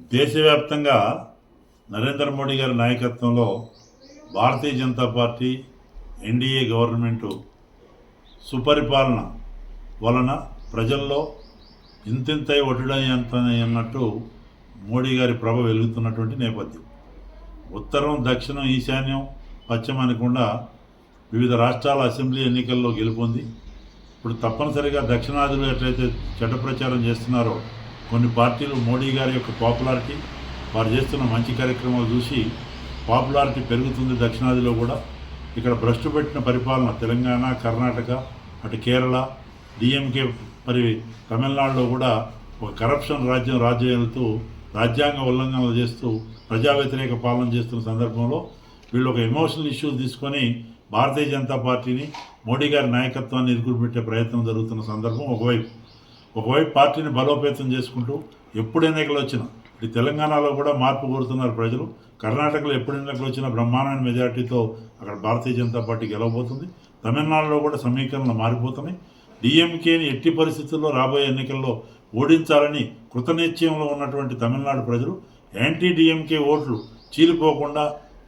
దేశవ్యాప్తంగా నరేంద్ర మోడీ గారి నాయకత్వంలో Bharatiya Janata party NDA government సుపరిపాలన వలన ప్రజల్లో ఇంతింతై ఒడ్డుడంత అన్నట్టు మోడీ గారి ప్రభ వెలుగుతున్నటువంటి నేపథ్యం. ఉత్తరం దక్షిణం ఈశాన్యం పశ్చిమ అనకుండా వివిధ రాష్ట్రాల అసెంబ్లీ ఎన్నికల్లో గెలుపొంది. ఇప్పుడు తప్పనిసరిగా దక్షిణాదిలో ఎట్లయితే చెడ్డ ప్రచారం చేస్తున్నారో కొన్ని పార్టీలు మోడీ గారి యొక్క పాపులారిటీ వారు చేస్తున్న మంచి కార్యక్రమాలు చూసి పాపులారిటీ పెరుగుతుంది దక్షిణాదిలో కూడా. ఇక్కడ భ్రష్టు పెట్టిన పరిపాలన తెలంగాణ కర్ణాటక అటు కేరళ డిఎంకే మరి తమిళనాడులో కూడా ఒక కరప్షన్ రాజ్యం రాజ్యాలతో రాజ్యాంగ ఉల్లంఘనలు చేస్తూ ప్రజా వ్యతిరేక పాలన చేస్తున్న సందర్భంలో వీళ్ళు ఒక ఎమోషనల్ ఇష్యూస్ తీసుకొని భారతీయ జనతా పార్టీని మోడీ గారి నాయకత్వాన్ని ఇరుకుపెట్టే ప్రయత్నం జరుగుతున్న సందర్భం ఒకవైపు. ఒకవైపు పార్టీని బలోపేతం చేసుకుంటూ ఎప్పుడు ఎన్నికలు వచ్చినా ఈ తెలంగాణలో కూడా మార్పు కోరుతున్నారు ప్రజలు. కర్ణాటకలో ఎప్పుడు ఎన్నికలు వచ్చినా బ్రహ్మాండమైన మెజార్టీతో అక్కడ భారతీయ జనతా పార్టీ గెలవబోతుంది. తమిళనాడులో కూడా సమీకరణలు మారిపోతున్నాయి. డిఎంకేని ఎట్టి పరిస్థితుల్లో రాబోయే ఎన్నికల్లో ఓడించాలని కృతనిశ్చయంలో ఉన్నటువంటి తమిళనాడు ప్రజలు యాంటీ డిఎంకే ఓట్లు చీలిపోకుండా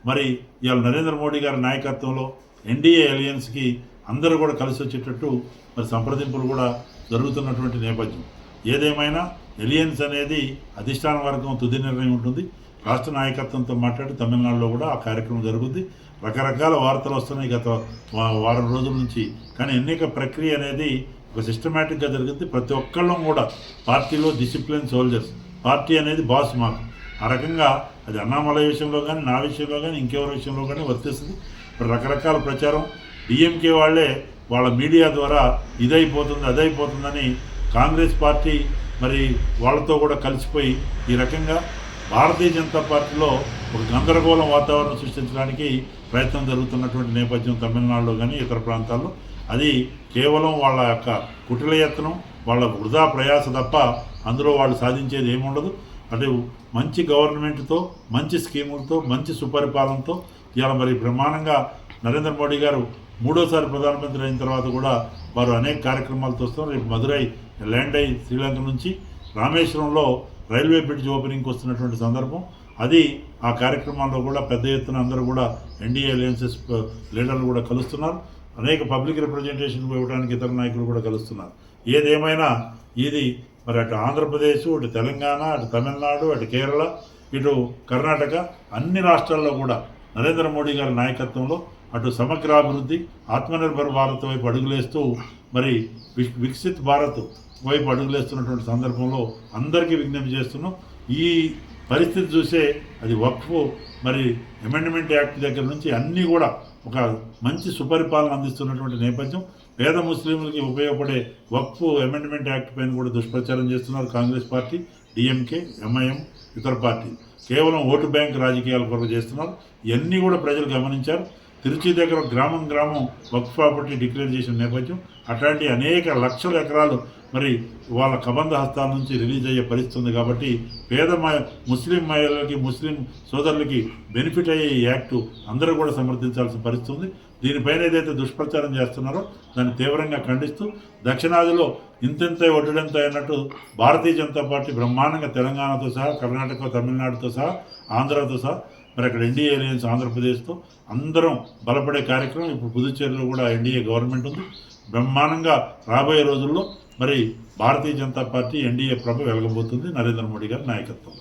మరి ఇవాళ నరేంద్ర మోడీ గారి నాయకత్వంలో ఎన్డీఏ అలయన్స్కి అందరూ కూడా కలిసి వచ్చేటట్టు మరి సంప్రదింపులు కూడా జరుగుతున్నటువంటి నేపథ్యం. ఏదేమైనా ఎలియన్స్ అనేది అధిష్టాన వర్గం తుది నిర్ణయం ఉంటుంది. రాష్ట్ర నాయకత్వంతో మాట్లాడి తమిళనాడులో కూడా ఆ కార్యక్రమం జరుగుద్ది. రకరకాల వార్తలు వస్తున్నాయి గత వా- వారం రోజుల నుంచి. కానీ ఎన్నిక ప్రక్రియ అనేది ఒక సిస్టమేటిక్గా జరుగుతుంది ప్రతి ఒక్కళ్ళం కూడా పార్టీలో డిసిప్లిన్ సోల్జర్స్. పార్టీ అనేది బాస్ మాకు. ఆ రకంగా అది అన్నామలయ విషయంలో కానీ నా విషయంలో కానీ ఇంకెవరి విషయంలో కానీ వర్తిస్తుంది. ఇప్పుడు రకరకాల ప్రచారం. డిఎంకే వాళ్ళే వాళ్ళ మీడియా ద్వారా ఇదైపోతుంది అదైపోతుందని కాంగ్రెస్ పార్టీ మరి వాళ్ళతో కూడా కలిసిపోయి ఈ రకంగా భారతీయ జనతా పార్టీలో ఒక గందరగోళం వాతావరణం సృష్టించడానికి ప్రయత్నం జరుగుతున్నటువంటి నేపథ్యం తమిళనాడులో కానీ ఇతర ప్రాంతాల్లో. అది కేవలం వాళ్ళ యొక్క కుటిల యత్నం వాళ్ళ వృధా ప్రయాస తప్ప అందులో వాళ్ళు సాధించేది ఏముండదు. అటు మంచి గవర్నమెంట్తో మంచి స్కీములతో మంచి సుపరిపాలనతో ఇవాళ మరి బ్రహ్మాండంగా నరేంద్ర మోడీ గారు మూడోసారి ప్రధానమంత్రి అయిన తర్వాత కూడా వారు అనేక కార్యక్రమాలతో వస్తున్నారు. రేపు మదురై ల్యాండ్ అయి శ్రీలంక నుంచి రామేశ్వరంలో రైల్వే బ్రిడ్జ్ ఓపెనింగ్కి వస్తున్నటువంటి సందర్భం. అది ఆ కార్యక్రమాల్లో కూడా పెద్ద ఎత్తున అందరూ కూడా ఎన్డీఏ అలయన్సెస్ లీడర్లు కూడా కలుస్తున్నారు. అనేక పబ్లిక్ రిప్రజెంటేషన్ ఇవ్వడానికి ఇతర నాయకులు కూడా కలుస్తున్నారు. ఏదేమైనా ఇది మరి అటు ఆంధ్రప్రదేశ్ అటు తెలంగాణ అటు తమిళనాడు అటు కేరళ ఇటు కర్ణాటక అన్ని రాష్ట్రాల్లో కూడా నరేంద్ర మోడీ గారి నాయకత్వంలో అటు సమగ్రాభివృద్ధి ఆత్మనిర్భర్ భారత్ వైపు అడుగులేస్తూ మరి వికసిత్ భారత్ వైపు అడుగులేస్తున్నటువంటి సందర్భంలో అందరికీ విజ్ఞప్తి చేస్తున్నాం. ఈ పరిస్థితి చూసే అది వక్ఫ్ మరి అమెండ్మెంట్ యాక్ట్ దగ్గర నుంచి అన్నీ కూడా ఒక మంచి సుపరిపాలన అందిస్తున్నటువంటి నేపథ్యం. పేద ముస్లింలకి ఉపయోగపడే వక్ఫ్ అమెండ్మెంట్ యాక్ట్ పైన కూడా దుష్ప్రచారం చేస్తున్నారు కాంగ్రెస్ పార్టీ డిఎంకే ఎంఐఎం ఇతర పార్టీ కేవలం ఓటు బ్యాంక్ రాజకీయాల కొరకు చేస్తున్నారు. ఇవన్నీ కూడా ప్రజలు గమనించారు. తిరుచి దగ్గర గ్రామం గ్రామం వక్ఫ్ ప్రాపర్టీ డిక్లేర్ చేసిన నేపథ్యం అట్లాంటి అనేక లక్షల ఎకరాలు మరి వాళ్ళ కబంధ హస్తాల నుంచి రిలీజ్ అయ్యే పరిస్థితి ఉంది కాబట్టి పేద మ- ముస్లిం మహిళలకి ముస్లిం సోదరులకి బెనిఫిట్ అయ్యే ఈ యాక్టు అందరూ కూడా సమర్థించాల్సిన పరిస్థితి ఉంది. దీనిపైన ఏదైతే దుష్ప్రచారం చేస్తున్నారో దాన్ని తీవ్రంగా ఖండిస్తూ దక్షిణాదిలో ఇంతెంత ఒడ్డుడంత అన్నట్టు భారతీయ జనతా పార్టీ బ్రహ్మాండంగా తెలంగాణతో సహా కర్ణాటక తమిళనాడుతో సహా ఆంధ్రతో సహా మరి అక్కడ ఎన్డీఏ అలయన్స్ ఆంధ్రప్రదేశ్తో అందరం బలపడే కార్యక్రమం. ఇప్పుడు పుదుచ్చేరిలో కూడా ఎన్డీఏ గవర్నమెంట్ ఉంది. బ్రహ్మాండంగా రాబోయే రోజుల్లో మరి భారతీయ జనతా పార్టీ ఎన్డీఏ ప్రభ వెలగబోతుంది. నరేంద్ర మోడీ గారి నాయకత్వం